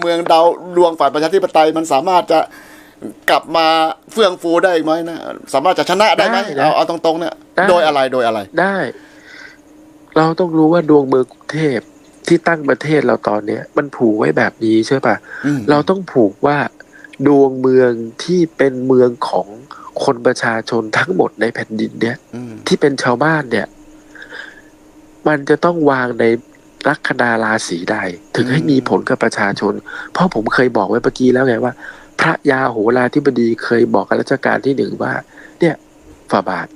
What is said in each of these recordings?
เมืองดาวดวงฝ่ายประชาธิปไตยมันสามารถจะกลับมาเฟื่องฟูได้อีกไหมนะสามารถจะชนะได้ไหมได้นะเอาเอาตรงๆเนี่ยได้ โดยอะไรโดยอะไร ได้ เราต้องรู้ว่าดวงเมืองกรุงเทพที่ตั้งประเทศเราตอนเนี้ย มันผูกไว้แบบนี้ใช่ปะอืม เราต้องผูกว่า ดวงเมืองที่เป็นเมืองของคนประชาชนทั้งหมดในแผ่นดินเนี้ย อืมที่เป็นชาวบ้านเนี่ย มันจะต้องวางใน ลัคนาราศีใด ถึงให้มีผลกับประชาชน เพราะผมเคยบอกไว้เมื่อกี้แล้วไงว่า พระยาโหราธิบดีเคยบอกกับรัชกาลที่หนึ่งว่า เนี่ยฝ่าบาท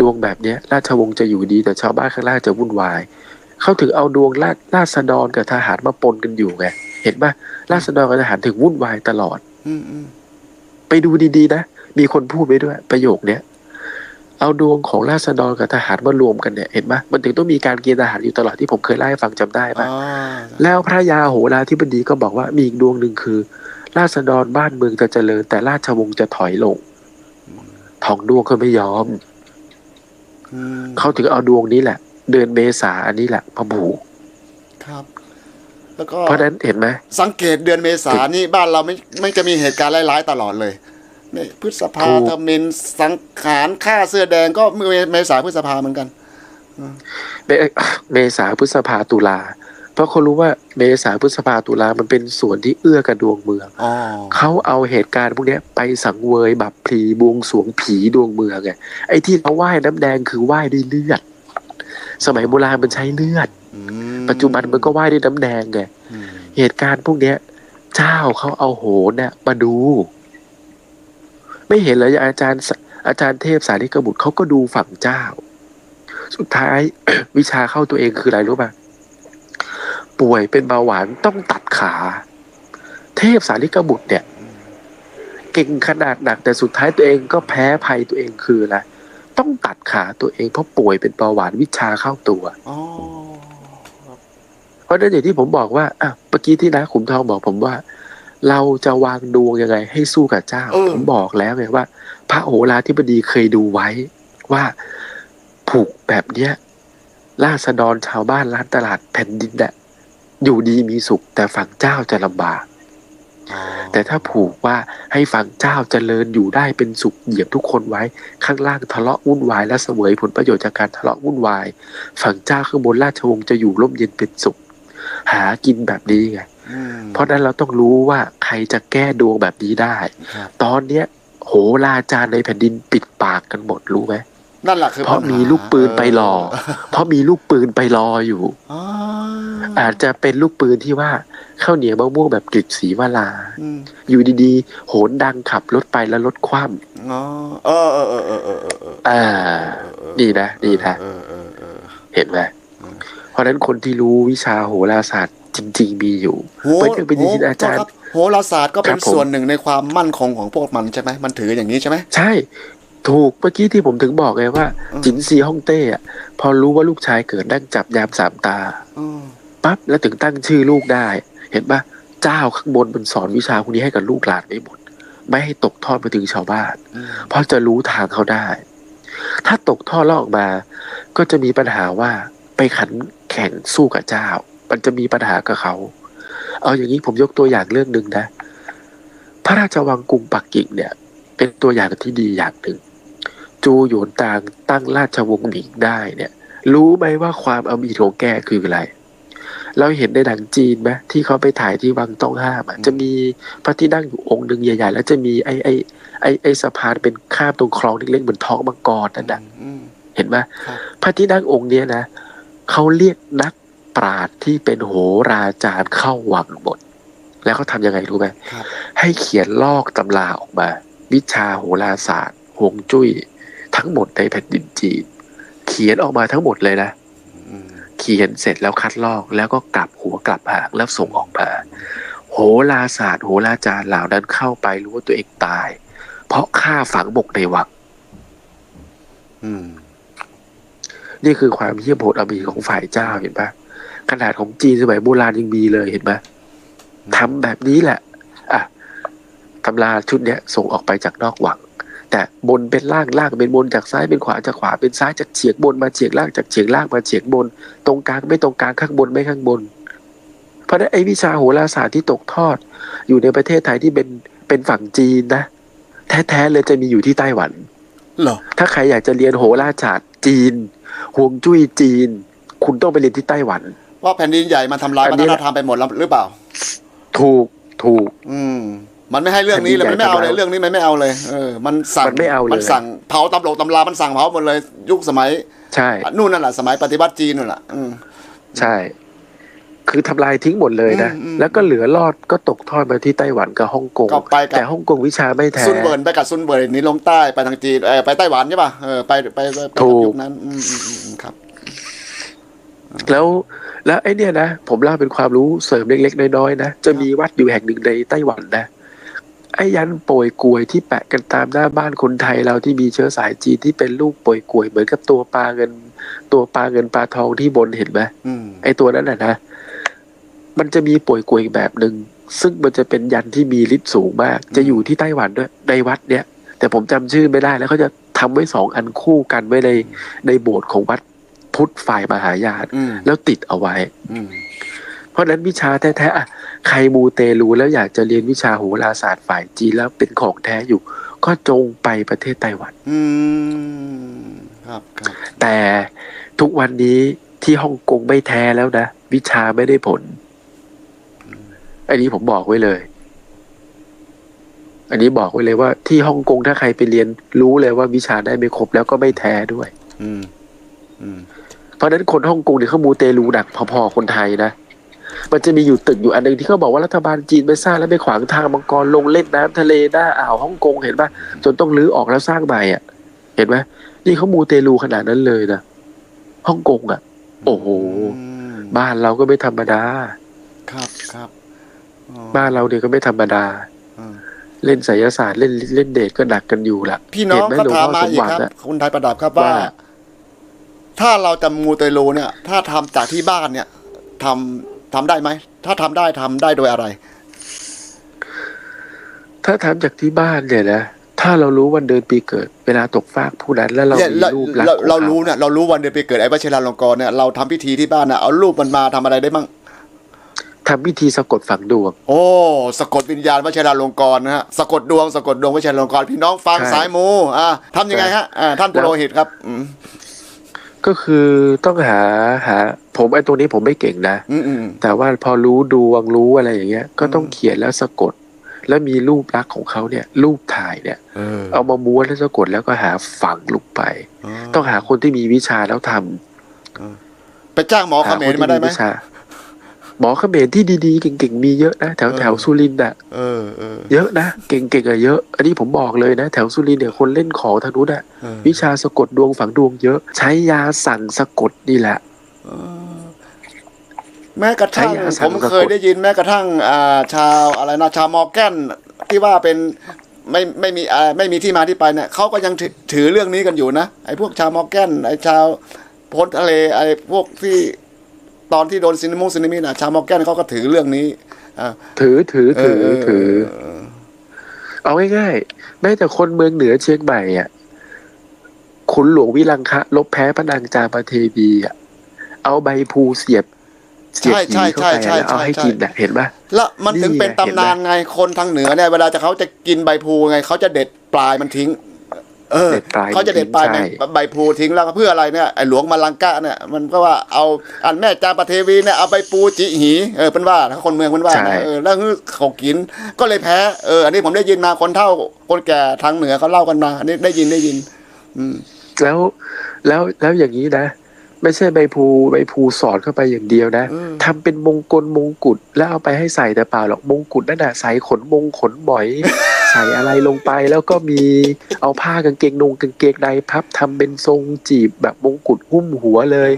ดวงแบบเนี้ย ราชวงศ์จะอยู่ดีแต่ชาวบ้านข้างล่างจะวุ่นวายเขาถึงเอาดวงราชราษฎรกับทหารมาปนกันอยู่ไงเห็นปะราษฎรกับทหารถึงวุ่นวายตลอดอืมอืมไปดูดีๆนะมีคนพูดไปด้วย ประโยคเนี้ย เอาดวงของราษฎรกับทหารมารวมกันเนี่ยเห็นปะมันถึงต้องมีการเกณฑ์ทหารอยู่ตลอดที่ผมเคยเล่าให้ฟังจำได้ปะอ่าแล้วพระยาโหราธิบดีก็บอกว่ามีอีกดวงหนึ่งคือ ราษฎรบ้านเมืองจะเจริญ แต่ราชวงศ์จะถอยลงทองดวงเขาไม่ยอมอืมเขาถึงเอาดวงนี้แหละ เดือนเมษาอันนี้แหละมาผูกครับ แล้วก็เพราะฉะนั้นเห็นไหมสังเกตเดือนเมษานี่บ้านเราไม่ไม่จะมีเหตุการณ์ร้ายๆตลอดเลย นี่พฤษภาถูกธมินสังขารฆ่าเสื้อแดงก็เมื่อเมษาพฤษภาเหมือนกันเมเมษาพฤษภาตุลา เพราะเขารู้ว่าเมษาพฤษภาตุลามันเป็นส่วนที่เอื้อกับดวงเมืองอ๋อเขาเอาเหตุการณ์พวกเนี้ยไปสังเวยบับพลีบวงสรวงผีดวงเมืองไงไอ้ที่เขาไหว้น้ำแดงคือไหว้ด้วยเลือด สมัยโบราณมันใช้เลือดอืมปัจจุบันมันก็ไหว้ด้วยน้ำแดงไงอืมเหตุการณ์พวกเนี้ย เจ้าเขาเอาโหนเนี่ยมาดู ไม่เห็นเลยอาจารย์สอาจารย์เทพสาธิกบุตรเขาก็ดูฝั่งเจ้า สุดท้ายวิชาเข้าตัวเองคืออะไรรู้ป่ะป่วยเป็นเบาหวานต้องตัดขา เทพสาธิกบุตรเนี่ย เก่งขนาดหนักแต่สุดท้ายตัวเองก็แพ้ภัยตัวเองคืออะไรต้องตัดขาตัวเองเพราะป่วยเป็นเบาหวานวิชาเข้าตัวอ๋อเพราะฉะนั้นอย่างที่ผมบอกว่าอะเมื่อกี้ที่นะขุมทองบอกผมว่า เราจะวางดวงยังไง ให้สู้กับเจ้า ผมบอกแล้วไงว่า พระโหราธิบดีเคยดูไว้ว่าผูกแบบเนี้ยราษฎรชาวบ้านร้านตลาดแผ่นดินน่ะอยู่ดีมีสุข แต่ฝั่งเจ้าจะลำบากอ๋อแต่ถ้าผูกว่าให้ฝั่งเจ้าเจริญอยู่ได้เป็นสุขเหยียบทุกคนไว้ ข้างล่างทะเลาะวุ่นวายและเสวยผลประโยชน์จากการทะเลาะวุ่นวาย ฝั่งเจ้าข้างบนราชวงศ์จะอยู่ร่มเย็นเป็นสุข หากินแบบนี้ไงอืม เพราะฉะนั้นเราต้องรู้ว่าใครจะแก้ดวงแบบนี้ได้ครับตอนเนี้ย โหราจารย์ในแผ่นดินปิดปากกันหมดรู้ไหมนั่นแหละคือเพราะปัญหมีลูกปืนไปรอ เพราะมีลูกปืนไปรออยู่อ๋ออาจจะเป็นลูกปืนที่ว่าข้าวเหนียวมะม่วงแบบกฤษศรีวราอืมอยู่ดีๆ โหนดังขับรถไปแล้วรถคว่ำอ๋อเออเออเออเออเออเออเอออ่าดีนะดีนะเออเออเออเห็นไหมอืมเพราะฉะนั้นคนที่รู้วิชาโหราศาสตร์ จริง ๆ มีอยู่โหไม่ใช่เป็นที่อาจารย์โทษคบโหราศาสตร์ก็เป็ครันบผมส่วนหนึ่งในความมั่นคงของพวกมันใช่ไหมมันถืออย่างนี้ใช่ไหมใช่ ถูกเมื่อกี้ที่ผมถึงบอกไงว่าอืมจินซีฮ่องเต้อะพอรู้ว่าลูกชายเกิดนั่งจับยามสามตาอืมปั๊บแล้วถึงตั้งชื่อลูกได้ เห็นปะเจ้าข้างบนมันสอนวิชาพวกนี้ให้กับลูกหลานไม่หมดไม่ให้ตกทอดไปถึงชาวบ้านอืมเพราะจะรู้ทางเขาได้ ถ้าตกทอดแล้วออกมา ก็จะมีปัญหาว่าไปขันแข่งสู้กับเจ้า มันจะมีปัญหากับเขา เอาอย่างนี้ผมยกตัวอย่างเรื่องหนึ่งนะ พระราชวังกรุงปักกิ่งเนี่ย เป็นตัวอย่างที่ดีอย่างหนึ่ง จูหยวนตางตั้งราชวงศ์หมิงได้เนี่ย รู้ไหมว่าความอมีของแกคืออะไร เราเห็นในหนังจีนไหมที่เขาไปถ่ายที่วังต้องห้ามอะจะมีพระที่นั่งอยู่องค์หนึ่งใหญ่ ๆ แล้วจะมีไอ้ไอ้ไอ้ไอ้สะพานเป็นข้ามตรงคลองเล็กๆเหมือนท้องมังกรนั่นน่ะอืมเห็นไหมครับพระที่นั่งองค์เนี้ยนะเขาเรียกนัก ปราชญ์ที่เป็นโหราจารย์เข้าวังหมด แล้วเขาทำยังไงรู้ไหมครับให้เขียนลอกตำราออกมา วิชาโหราศาสตร์ฮวงจุ้ย ทั้งหมดในแผ่นดินจีน เขียนออกมาทั้งหมดเลยนะอืมเขียนเสร็จแล้วคัดลอกแล้วก็กลับหัวกลับหางแล้วส่งออกมาโหราศาสตร์โหราจารย์เหล่านั้นเข้าไปรู้ว่าตัวเองตาย เพราะฆ่าฝังบกในวังอืมนี่คือความเหี้ยมโหดอมีของฝ่ายเจ้าเห็นปะ ขนาดของจีนสมัยโบราณยังมีเลยเห็นปะทำแบบนี้แหละ อะตำราชุดเนี้ยส่งออกไปจากนอกวัง แต่บนเป็นล่างล่างเป็นบนจากซ้ายเป็นขวาจากขวาเป็นซ้ายจากเฉียงบนมาเฉียงล่างจากเฉียงล่างมาเฉียงบน ตรงกลางไม่ตรงกลางข้างบนไม่ข้างบน เพราะฉะนั้นไอ้วิชาโหราศาสตร์ที่ตกทอด อยู่ในประเทศไทยที่เป็นเป็นฝั่งจีนนะแท้ๆเลยจะมีอยู่ที่ไต้หวันเหรอถ้าใครอยากจะเรียนโหราศาสตร์จีนฮวงจุ้ยจีน คุณต้องไปเรียนที่ไต้หวัน ว่าแผ่นดินใหญ่มันทำลายอัวันนี้ฒนธรรมไปหมดแล้วหรือเปล่า ถูกถูก อืม มันไม่ให้เรื่องนี้เลยแผ่มันนดินใหญ่ไม่เอาเลยทำลายเรื่องนี้มันไม่เอาเลย เออ มันสั่งมันไม่เอาเลยมันสั่งเผาตำรวจตำรามันสั่งเผาหมดเลยยุคสมัย ใช่นู่นนั่นแหละสมัยปฏิวัติจีนนั่นแหละอืมใช่ คือทำลายทิ้งหมดเลยนะอืมอืมแล้วก็เหลือรอดก็ตกทอดมาที่ไต้หวันกับฮ่องกงก็ไปกับแต่ฮ่องกงวิชาไม่แท้ซุนเบิร์นไปกับซุนเบิร์นหนี่ลงใต้ไปทางจีนเออไปไต้หวันใช่ป่ะเออไปไปไปไปถูกยุคนั้นอืมอืมอืมอืมครับ แล้วแล้วไอ้เนี่ยนะผมเล่าเป็นความรู้เสริมเล็กๆน้อยๆนะจะมีวัดอยู่แห่งหนึ่งในไต้หวันนะไอ้ยันโปยกวยที่แปะกันตามหน้าบ้านคนไทยเราที่มีเชื้อสายจีนที่เป็นลูกโปยกวยเหมือนกับตัวปลาเงิน ตัวปลาเงินปลาทองที่บนเห็นไหมอืมไอ้ตัวนั้นน่ะนะมันจะมีป่วยกวยอีกแบบหนึ่งซึ่งมันจะเป็นยันที่มีฤทธิ์สูงมาก จะอยู่ที่ไต้หวันด้วยในวัดเนี้ยแต่ผมจำชื่อไม่ได้แล้วเขาจะทำไว้สองอันคู่กันไว้ในในโบสถ์ของวัด พุทธฝ่ายมหายานอืมแล้วติดเอาไว้อืมเพราะฉะนั้นวิชาแท้ๆอะใครมูเตลูแล้วอยากจะเรียนวิชาโหราศาสตร์ฝ่ายจีนแล้วเป็นของแท้อยู่ ก็จงไปประเทศไต้หวันอืมครับครับ แต่ทุกวันนี้ที่ฮ่องกงไม่แท้แล้วนะ วิชาไม่ได้ผล อันนี้ผมบอกไว้เลย อันนี้บอกไว้เลยว่า ที่ฮ่องกงถ้าใครไปเรียนรู้เลยว่าวิชาได้ไม่ครบแล้วก็ไม่แท้ด้วย อืม อืม เพราะฉะนั้นคนฮ่องกงเนี่ยเขามูเตลูหนักพอๆคนไทยนะมันจะมีอยู่ตึกอยู่อันหนึ่งที่เขาบอกว่ารัฐบาลจีนไปสร้างแล้วไปขวางทางมังกรลงเล่นน้ำทะเลหน้าอ่าวฮ่องกงเห็นปะจนต้องรื้อออกแล้วสร้างใหม่อะ เห็นไหมนี่เขามูเตลูขนาดนั้นเลยนะฮ่องกงอะ โอ้โหอืมบ้านเราก็ไม่ธรรมดา ครับครับอ๋อบ้านเราเนี่ยก็ไม่ธรรมดาอืมเล่นไสยศาสตร์เล่นเล่นเดทก็หนักกันอยู่ละพี่น้องเห็ไหก็หลวงถามพ่อมาสมอีหกวังครับอะคุณไทยประดับครับว่าว่า ถ้าเราจะมูเตลูเนี่ย ถ้าทำจากที่บ้านเนี่ยทำทำได้ไหม ถ้าทำได้ทำได้โดยอะไร ถ้าถามจากที่บ้านเนี่ยนะถ้าเรารู้วันเดือนปีเกิด เวลาตกฟากผู้นั้นแล้วเราเนี่ยมีเรารูปลักษเราณ์ของเราเขารู้เนี่ยเรารู้วันเดือนปีเกิดไอ้วัชราลงกรณ์เนี่ยเราทำพิธีที่บ้านน่ะเอารูปมันมาทำอะไรได้บ้างทำพิธีสะกดฝังดวง โอ้ สะกดวิญญาณวชิราลงกรณ์นะฮะ สะกดดวง สะกดดวงวชิราลงกรณ์พี่น้องฟังใช่สายมู อ่าทำยังไงฮะ อ่า ท่านปุโรหิตครับอืม ก็คือต้องหาหา ผมไอ้ตัวนี้ผมไม่เก่งนะอืมอืมแต่ว่าพอรู้ดวงรู้อะไรอย่างเงี้ย ก็ต้องเขียนแล้วสะกด แล้วมีรูปลักษณ์ของเขาเนี่ย รูปถ่ายเนี่ยเออเอามาม้วนแล้วสะกดแล้วก็หาฝังลงไป ต้องหาคนที่มีวิชาแล้วทำไปจ้างหมอเขหามคนรที่มาได้ไหมวิชา หมอเขมรที่ดีๆ เก่งๆ มีเยอะนะ แถวเออแถวสุรินทร์อะเออเออเยอะนะ เก่งๆอะเยอะ อันนี้ผมบอกเลยนะ แถวสุรินทร์เนี่ยคนเล่นของทางนู้นอะเออวิชาสะกดดวงฝังดวงเยอะ ใช้ยาสั่นสะกดนี่แหละเออแม้กระทั่งใช้ยาสั่ผงมสะกดเคยได้ยินแม้กระทั่งอ่าชาวอะไรนะชาวมอร์แกนที่ว่าเป็นไม่ไม่มีอ่าไม่มีที่มาที่ไปเนี่ยเขาก็ยังถือถือเรื่องนี้กันอยู่นะไอ้พวกชาวมอร์แกนไอ้ชาวพ้นทะเลไอ้พวกที่ ตอนที่โดนซินิมุซินิมินะชาวมอร์แกนเขาก็ถือเรื่องนี้อ่าถือถือถือเถือเออเอาง่ายๆแม้แต่คนเมืองเหนือเชียงใหม่อะขุนหลวงวิลังคะ ลบแพ้พระนางจามเทวีอะเอาใบพลูเสียบเสียบหีเข้าไปแล้วเอาให้กินอะเห็นปะแล้วมันถึงนี่ไงเป็นตำนานไงคนทางเหนือเนี่ยเวลาจะเขาจะกินใบพลูไงเขาจะเด็ดปลายมันทิ้ง เออเด็ดปลายเขาจะเด็ดปลายใช่ใบพลูทิ้งแล้วก็เพื่ออะไรเนี่ยไอ้หลวงมาลังกะเนี่ยมันก็ว่าเอาอันแม่จามปะเทวีเนี่ยเอาใบพลูจิหีเออเป็นว่าถ้าคนเมืองเป็นว่านะเออแล้วคือเขากินก็เลยแพ้เอออันนี้ผมได้ยินมาคนเฒ่าคนแก่ทางเหนือเขาเล่ากันมา อันนี้ได้ยินได้ยิน อืมแล้วแล้วแล้วอย่างนี้นะ ไม่ใช่ใบพลูใบพลูสอดเข้าไปอย่างเดียวนะเออทำเป็นมงกลมงกุฎแล้วเอาไปให้ใส่แต่เปล่าหรอกมงกุฎนั่นน่ะใส่ขนมงขนหมอยใส่อะไรลงไปแล้วก็มีเอาผ้ากางเกงนงกางเกงในพับทำเป็นทรงจีบแบบมงกุฎหุ้มหัวเลย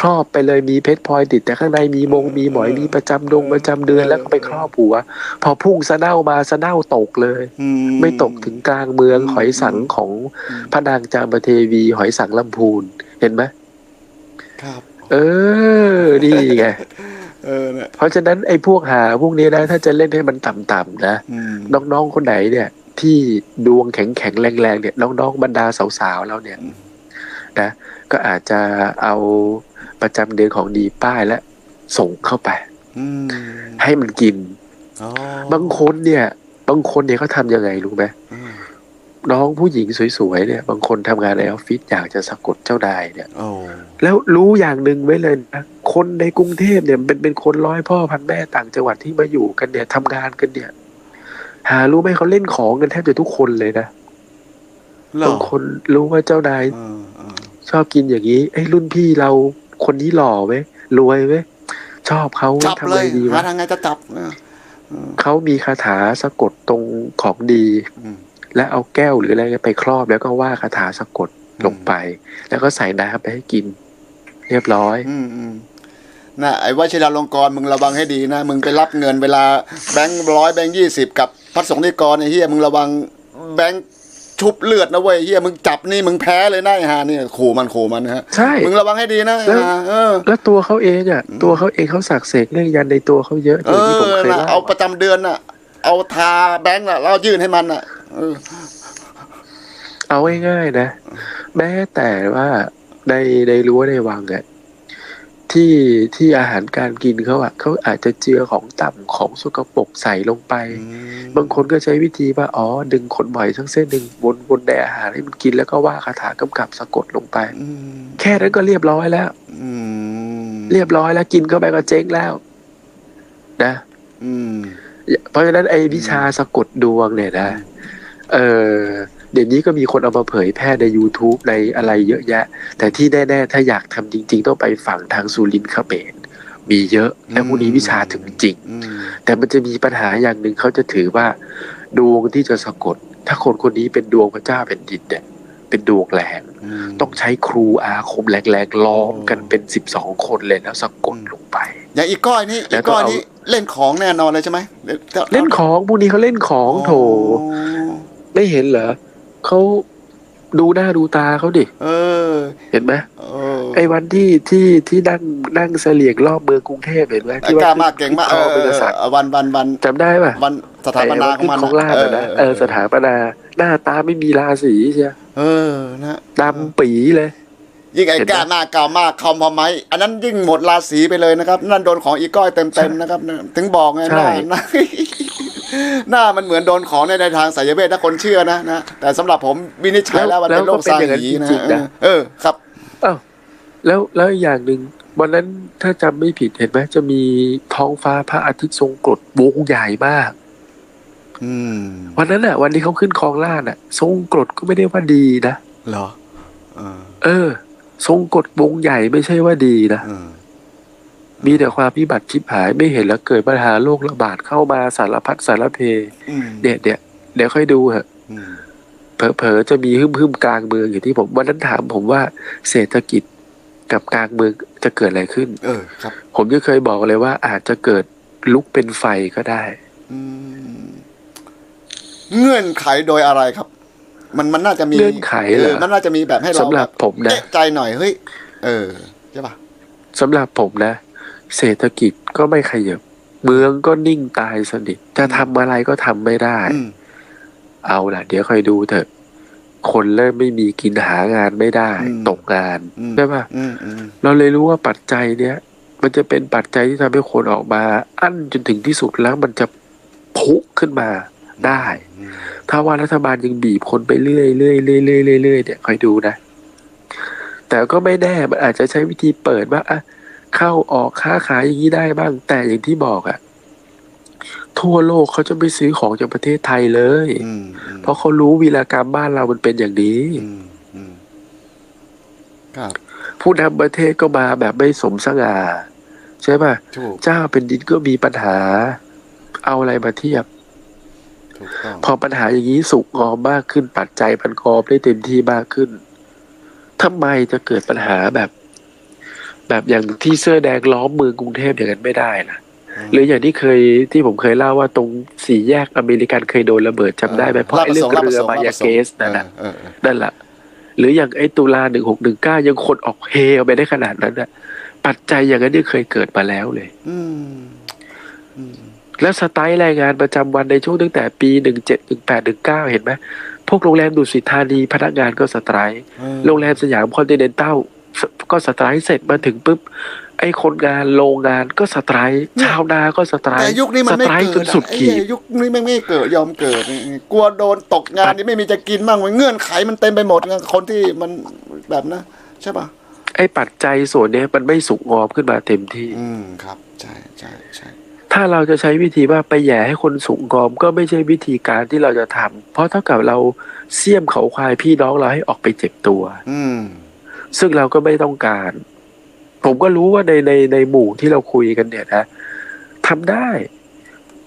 ครอบไปเลยมีเพชรพลอยติดแต่ข้างในมีมงมีหมอยมีประจำดงประจำเดือนแล้วก็ไปครอบหัว พอพุ่งสะเน่ามาสะเน่าตกเลยอืไม่ตกถึงกลางเมืองอืมหอยสังของอืมพระนางจามเทวีหอยสังลำพูนเห็นไหมครับ เออนี่ไง เออเนี่ยเพราะฉะนั้นไอ้พวกหาพวกนี้นะถ้าจะเล่นให้มันต่ำๆนะอืมน้องๆคนไหนเนี่ย ที่ดวงแข็งๆแรงๆเนี่ยน้องๆบรรดาสาวๆแล้วเนี่ยอืมนะก็อาจจะเอาประจำเดือนของดีป้ายและส่งเข้าไปอืมให้มันกินอ๋อบางคนเนี่ย บางคนเนี่ยเขาทำยังไงรู้ไหมอืม น้องผู้หญิงสวยๆเนี่ย บางคนทำงานในออฟฟิศอยากจะสะกดเจ้านายเนี่ยโอ้แล้วรู้อย่างหนึ่งไว้เลยนะคนในกรุงเทพเนี่ยเป็นเป็นคนร้อยพ่อพันแม่ต่างจังหวัดที่มาอยู่กันเนี่ยทำงานกันเนี่ย หารู้ไหมเขาเล่นของกันแทบจะทุกคนเลยนะเหรอบางคนรู้ว่าเจ้านายเออเออชอบกินอย่างนี้ไอ้ยรุ่นพี่เราคนนี้หล่อไหมรวยไหมชอบเขาจับทำเลไงยดีหาวะทางไงจะจับเออเออเขามีคาถาสะกดตรงของดีอืม และเอาแก้วหรืออะไรไปครอบแล้วก็ว่าคาถาสะกดลงไป แล้วก็ใส่น้ำไปให้กิน เรียบร้อย อืมอืมนะไอ้วชิราลงกรณ์มึงระวังให้ดีนะ มึงไปรับเงินเวลาแบงค์ร้อยแบงค์ยี่สิบกับพระสงฆ์นิกรไอ้เฮียมึงระวังแบงค์ชุบเลือดนะเว้ยเฮียมึงจับนี่มึงแพ้เลยนะไอ้ฮานี่ขู่มันขู่มันนะฮะใช่มึงระวังให้ดีนะไอ้ห่าเออแล้วตัวเขาเองอะตัวเขาเองเขาสักเสกเรื่องยันในตัวเขาเยอะอเอย่างที่ผมอเคยนะเล่าเอาประจำเดือนน่ะ เอาทาแบงค์น่ะแล้วยื่นให้มันน่ะ เออเอาง่ายๆนะ แม้แต่ว่าในในรั้วในวังอะที่ที่อาหารการกินเขาอะเขาอาจจะเจือของต่ำของสกปรกใส่ลงไป บางคนก็ใช้วิธีว่าอ๋อ ดึงขนหอยทั้งเส้นหนึ่งวนวนในอาหารให้มันกินแล้วก็ว่าคาถากำกับสะกดลงไปอืมแค่นั้นก็เรียบร้อยแล้วอืมเรียบร้อยแล้วกินเข้าไปก็เจ๊งแล้ว นะอืมเพราะฉะนั้นไอ้วิชาสะกดดวงเนี่ยนะ เออเดี๋ยวนี้ก็มีคนเอามาเผยแพร่ใน YouTube ในอะไรเยอะแยะ แต่ที่แน่ ๆ ถ้าอยากทำจริง ๆ ต้องไปฝั่งทางสุรินทร์เขมรมีเยอะและพวกนี้วิชาถึงจริงอืมแต่มันจะมีปัญหาอย่างหนึ่งเขาจะถือว่า ดวงที่จะสะกด ถ้าคนคนนี้เป็นดวงพระเจ้าเป็นดินเนี่ย เป็นดวงแรงมต้องใช้ครูอาคมแรงๆล้อมกันเป็นสิบสองคนเลยแล้วสะกดลงไป อย่างอีกก้อยนี่แล้อีวกก็ก้อยเอานี่เล่นของแน่นอนเลยใช่ไหมเล่นของพวกนี้เขาเล่นของโถ ไม่เห็นเหรอเขาดูหน้าดูตาเขาดิ เออ เห็นไหมเออไอ้วันที่ที่ที่นั่งนั่งเสลียงรอบเมืองกรุงเทพเห็นไหมไอ้ที่ว่กล้ามากเก่งมากขึ้เอนคอเป็นกษัตริย์อวันวันวันจำได้ป่ะวันสถาปนาของมันไของลาดอะนะเออสถาปนา หน้าตาไม่มีราศีใช่เออนะดำปีเลย ยิ่งไอ้เห็นไหมกล้ามากเก่ามากคอมพอไหมอันนั้นยิ่งหมดราศีไปเลยนะครับ นั่นโดนของอีก้อยเต็มเต็มๆนะครับ ถึงบอกไงหใช่น้าหน้าหน้ามันเหมือนโดนของในในทางสายเวทถ้าคนเชื่อนะนะแต่สำหรับผมวินิจฉัยแล้วมันเป็นโรคซาหีนะจริงๆนะเออครับอ้าวแล้วแล้วอีกอย่างหนึ่งวันนั้นถ้าจำไม่ผิดเห็นไหมจะมีท้องฟ้าพระอาทิตย์ทรงกรดวงใหญ่มากอืมวันนั้นอะ วันที่เขาขึ้นคลองล่านอะ ทรงกรดก็ไม่ได้ว่าดีนะเหรอเออเออ ทรงกรดวงใหญ่ไม่ใช่ว่าดีนะเออมีแต่ความพิบัติชิบหายไม่เห็นแล้วเกิดปัญหาโรคระบาดเข้ามาสารพัดสารเพอืมเนี่ยเดี๋ยวเดี๋ยวค่อยดูเหอะอืมเผลอๆจะมีหึ่มๆกลางเมืองอย่างที่ผมวันนั้นถามผมว่าเศรษฐกิจกับกลางเมืองจะเกิดอะไรขึ้น เออ ครับ ผมจะเคยบอกเลยว่า อาจจะเกิดลุกเป็นไฟก็ได้อืมเงื่อนไขโดยอะไรครับ มันมันน่าจะมีเงื่อนไขเหรอมันน่าจะมีแบบให้เราสำหรับแผมนะเอ๊ะใจหน่อยเฮ้ยเออใช่ป่ะสำหรับผมนะ เศรษฐกิจก็ไม่ขยับเมืองก็นิ่งตายสนิทจะทำอะไรก็ทำไม่ได้อืมเอาล่ะ เดี๋ยวค่อยดูเถอะ คนเริ่มไม่มีกินหางานไม่ได้ ตกงานอืมใช่ปะอืมอืมเราเลยรู้ว่าปัจจัยเนี้ยมันจะเป็นปัจจัยที่ทำให้คนออกมา อั้นจนถึงที่สุดแล้วมันจะพุขึ้นมา ได้อืมถ้าว่ารัฐบาลยังบีบคนไปเรื่อยเรื่อยเรื่อยเรื่อยเรื่อยเรื่อยเนี่ยคอยดูนะ แต่ก็ไม่แน่มันอาจจะใช้วิธีเปิดว่าอะเข้าออกค้าขายอย่างนี้ได้บ้าง แต่อย่างที่บอกอะทั่วโลกเขาจะไม่ซื้อของจากประเทศไทยเลยอืมอืมเพราะเขารู้วีรกรรมบ้านเรามันเป็นอย่างนี้อืมอืมครับผู้นำประเทศก็มาแบบไม่สมสง่าใช่ป่ะถูกเจ้าเป็นดินก็มีปัญหา เอาอะไรมาเทียบถูกต้อง พอปัญหาอย่างนี้สุกงอมมากขึ้นปัจจัยมันกอบได้เต็มที่มากขึ้นทำไมจะเกิดปัญหาแบบ แบบอย่างที่เสื้อแดงล้อมเมืองกรุงเทพอย่างนั้นไม่ได้นะหรืออย่างที่เคยที่ผมเคยเล่าว่าตรงสี่แยกอเมริกันเคยโดนระเบิดจำได้ไหมเพราะไอ้เรื่องเรือมายาเกสนั่นแหละเออเออนั่นแหละหรืออย่างไอ้ตุลาหนึ่งหกหนึ่งเก้ายังคนออกเฮออกไปได้ขนาดนั้นน่ะปัจจัยอย่างนั้นยังเคยเกิดมาแล้วเลย อืมอืม แล้วสไตล์แรงงานประจำวันในช่วงตั้งแต่ปีหนึ่งเจ็ดหนึ่งแปดหนึ่งเก้าเห็นไหมพวกโรงแรมดุสิตธานีพนักงานก็สไตร์เออโรงแรมสยามคอนติเนนตัลก็สไตร์เสร็จมาถึงปุ๊บไอ้คนงานโรงงานก็สไตร์เนี่ยชาวนาก็สไตร์แต่ยุคนี้มันไม่สไตร์เกิจดนสุดอะไอ้ขีเหี้ดยยุคนี้ไม่ไม่เกิดยอมเกิด กลัวโดนตกงานนี่ไม่มีจะกินบ้างมันเงื่อนไขมันเต็มไปหมดไงคนที่มันแบบนะใช่ป่ะไอ้ปัจจัยส่วนเนี้ยมันไม่สุกงอมขึ้นมาเต็มที่ อืมครับ ใช่ใช่ใช่ ถ้าเราจะใช้วิธีว่าไปแหย่ให้คนสุกงอมก็ไม่ใช่วิธีการที่เราจะทำเพราะเท่ากับเราเสี่ยมเขาควายพี่น้องเราให้ออกไปเจ็บตัว อืมซึ่งเราก็ไม่ต้องการ ผมก็รู้ว่าในในในหมู่ที่เราคุยกันเนี่ยนะทำได้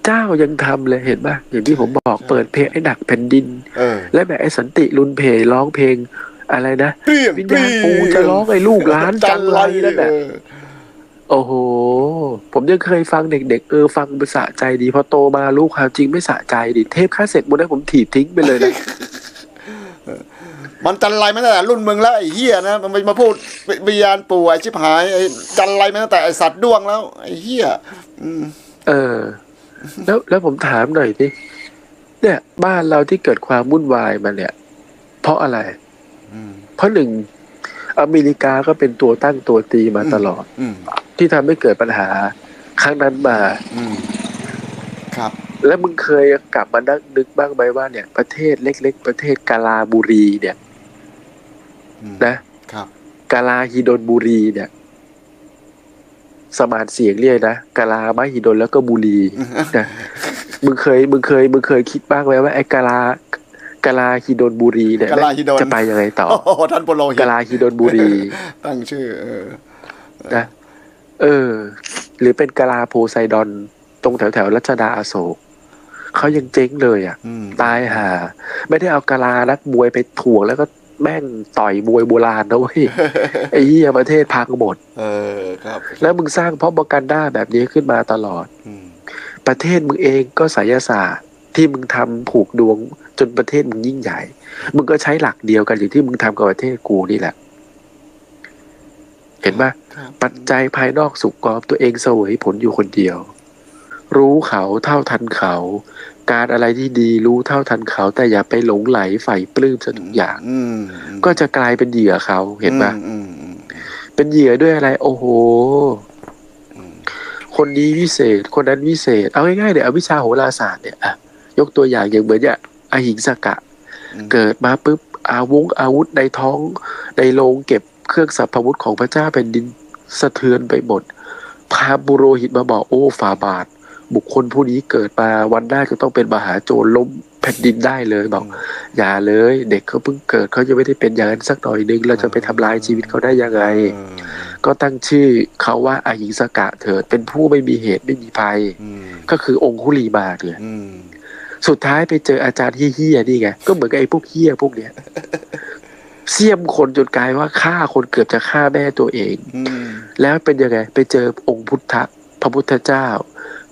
เจ้ายังทำเลยเห็นป่ะอย่างที่ผมบอกเปิดเพลงไอ้หนักแผ่นดินเออและแบบไอ้สันติรุนเพลร้องเพลงอะไรนะเปรี้ยงวิญญาณปูจะร้องไอ้ลูกหลานจังไรนั่นแหละเออ โอ้โห ผมยังเคยฟังเด็ก ๆ เออฟังมันสะใจดี พอโตมารู้ความจริงไม่สะใจดิ เทปคาสเซ็ตหมดนั้นผมถีบทิ้งไปเลยนะ มันจันไรมาตั้งแต่รุ่นมึงแล้วไอ้เหี้ยนะมันไปมาพูดวิญญาณปู่ไอ้ชิบหายไอ้จันไรมาตั้งแต่ไอ้สัตว์ด้วงแล้ว ไอ้เหี้ยอืมเออ แล้วแล้วผมถามหน่อยดิเนี่ย บ้านเราที่เกิดความวุ่นวายมาเนี่ย เพราะอะไรอืมเพราะหนึ่ง อเมริกาก็เป็นตัวตั้งตัวตีมาตลอดอืมที่ทำให้เกิดปัญหาครั้งนั้นมาอืมครับ แล้วมึงเคยกลับมานั่งนึกบ้างไหมว่าเนี่ย ประเทศเล็ก ๆ ประเทศกาลาบุรีเนี่ยอืมนะครับกาลาฮิดนบุรีเนี่ย สมานเสียงเรียกนะกาลามหิดลแล้วก็บุรีนะมึงเคยมึงเคยมึงเคยคิดบ้างไหมว่าไอ้กาลา กาลาฮิดนบุรีเนี่ยกาลาฮิดนจะไปยังไงต่อโอ้โหท่านโปโลหิตกาลาฮิดนบุรี ตั้งชื่อ เออนะเออ หรือเป็นกาลาโพไซดอน ตรงแถวแถวๆรัชดาอโศกเขายังเจ๊งเลยอะอืมตายห่าไม่ได้เอากาลานักมวยไปถ่วงแล้วก็แม่งต่อยมวยโบราณนะเว้ยไอ้เหี้ยประเทศพังหมด เออครับ แล้วมึงสร้างเพราะประกันด้าแบบนี้ขึ้นมาตลอดอืมประเทศมึงเองก็ไสยศาสตร์ที่มึงทำผูกดวง จนประเทศมึงยิ่งใหญ่ มึงก็ใช้หลักเดียวกันอย่างที่มึงทำกับประเทศกูนี่แหละ เห็นปะครับปัจจัยภายนอกสุกกอบตัวเองเสวยผลอยู่คนเดียว รู้เขาเท่าทันเขา การอะไรที่ดีรู้เท่าทันเขา แต่อย่าไปหลงไหลใฝ่ปลื้มซะทุกอย่างอืมก็จะกลายเป็นเหยื่อเขาเห็นปะอืมอืมเป็นเหยื่อด้วยอะไร โอ้โหอืมคนนี้วิเศษ คนนั้นวิเศษ เอาง่ายๆเดี๋ยวเอาวิชาโหราศาสตร์เนี่ยอะยกตัวอย่างอย่างเหมือนเนี่ย อหิงสกะอืมเกิดมาปุ๊บอาวุธอาวุธในท้องในโรงเก็บเครื่องสัพพวุธของพระเจ้าแผ่นดินสะเทือนไปหมดพราหมณ์บุโรหิตมาบอกโอ้ฝ่าบาท บุคคลผู้นี้เกิดมาวันหน้าจะต้องเป็นมหาโจรล้มแผ่นดินได้เลยบอก อย่าเลย เด็กเขาเพิ่งเกิดเขาจะไม่ได้เป็นอย่างนั้นสักหน่อยนึงเราจะไปทำลายชีวิตเขาได้ยังไงเออก็ตั้งชื่อเขาว่าอาหิงสกะเถิดเป็นผู้ไม่มีเหตุไม่มีภัยอืมก็คือองคุลีมาเนี่ยอืม สุดท้ายไปเจออาจารย์เฮี้ยๆนี่ไงก็เหมือนกับไอ้พวกเฮี้ยพวกเนี้ยเสียมคนจนกลายว่าฆ่าคนเกือบจะฆ่าแม่ตัวเองอืมแล้วเป็นยังไง ไปเจอองค์พุทธะพระพุทธเจ้า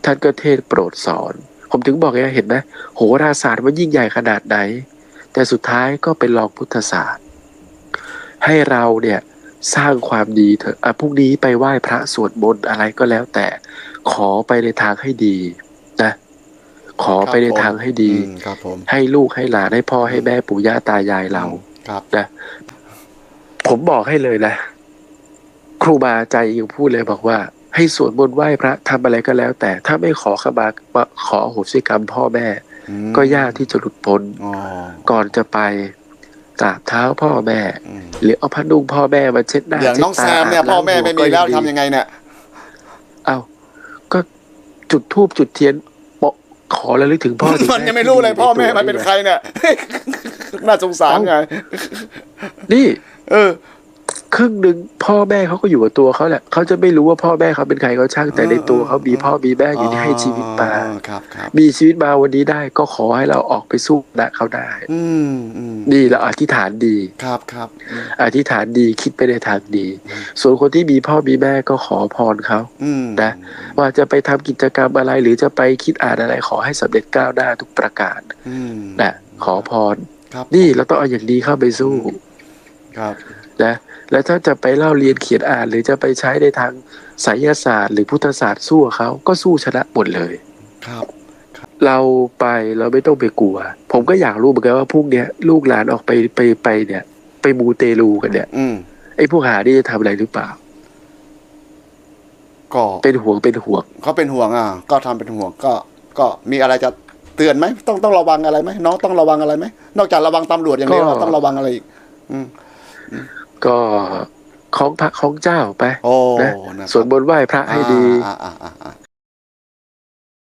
ท่านก็เทศน์โปรดสอน ผมถึงบอกไงเห็นไหมโหราศาสตร์มันยิ่งใหญ่ขนาดไหน แต่สุดท้ายก็เป็นรองพุทธศาสตร์ ให้เราเนี่ยสร้างความดีเถอะอะพรุ่งนี้ไปไหว้พระสวดมนต์อะไรก็แล้วแต่ขอไปในทางให้ดีนะ ขอไปในทางให้ดีอืมครับผมให้ลูกให้หลานให้พ่อให้แม่ปู่ย่าตายายเราครับนะผมบอกให้เลยนะ ครูบาใจยังพูดเลยบอกว่า ให้สวดมนต์ไหว้พระทำอะไรก็แล้ว แต่ถ้าไม่ขอขมาขออโหสิกรรมพ่อแม่อืมก็ยากที่จะหลุดพ้นอ๋อก่อนจะไปกราบเท้าพ่อแม่อืมหรือเอาผ้านุ่งพ่อแม่มาเช็ดหน้าอย่างน้องช็ดแซตามเนี่ยอาบพ่อแม่น้ำไม่มีแล้วก็ทำยังไงเนี่ยเอาก็จุดทูบจุดเทียนบอก ขอระลึกถึงพ่อถึมันยังไม่รู้เลยพ่อแม่มันเป็นใครเนี่ยน่าสงสารไงนี่ เออ ครึ่งหนึ่งพ่อแม่เขาก็อยู่กับตัวเขาแหละเขาจะไม่รู้ว่าพ่อแม่เขาเป็นใครก็ช่างแต่ในตัวเขามีพ่อมีแม่อยู่ที่ให้ชีวิตมาอ๋อครับครับมีชีวิตมาวันนี้ได้ก็ขอให้เราออกไปสู้นะเขาได้อืมอืมนี่เราอธิษฐานดีครับครับอืมอธิษฐานดีคิดไปในทางดี ส่วนคนที่มีพ่อมีแม่ก็ขอพรเขาอืมนะว่าจะไปทำกิจกรรมอะไร หรือจะไปคิดอ่านอะไร ขอให้สำเร็จก้าวหน้าทุกประการอืมนะขอพรครับนี่เราต้องเอาอย่างดีเข้าไปสู้ครับ นะแล้วถ้าจะไปเล่าเรียนเขียนอ่าน หรือจะไปใช้ในทางสายศาสตร์หรือพุทธศาสตร์สู้เขาก็สู้ชนะหมดเลยครับเราไปเราไม่ต้องไปกลัว ผมก็อยากรู้เหมือนกันว่าพวกเนี้ยลูกหลานออกไปไปไปเนี่ย ไปมูเตลูกันเนี่ยไอ้พวกหานี่จะทำอะไรหรือเปล่า ก็เป็นห่วงเป็นห่วงเขาเป็นห่วงอะก็ทำเป็นห่วงก็ ก็มีอะไรจะเตือนไหมต้องต้องระวังอะไรไหมน้องต้องระวังอะไรไหมนอกจากระวังตำรวจอย่างนี้เราต้องระวังอะไรอีก อืม ก็ของพระของเจ้าไปนะสวดบนไหว้พระให้ดี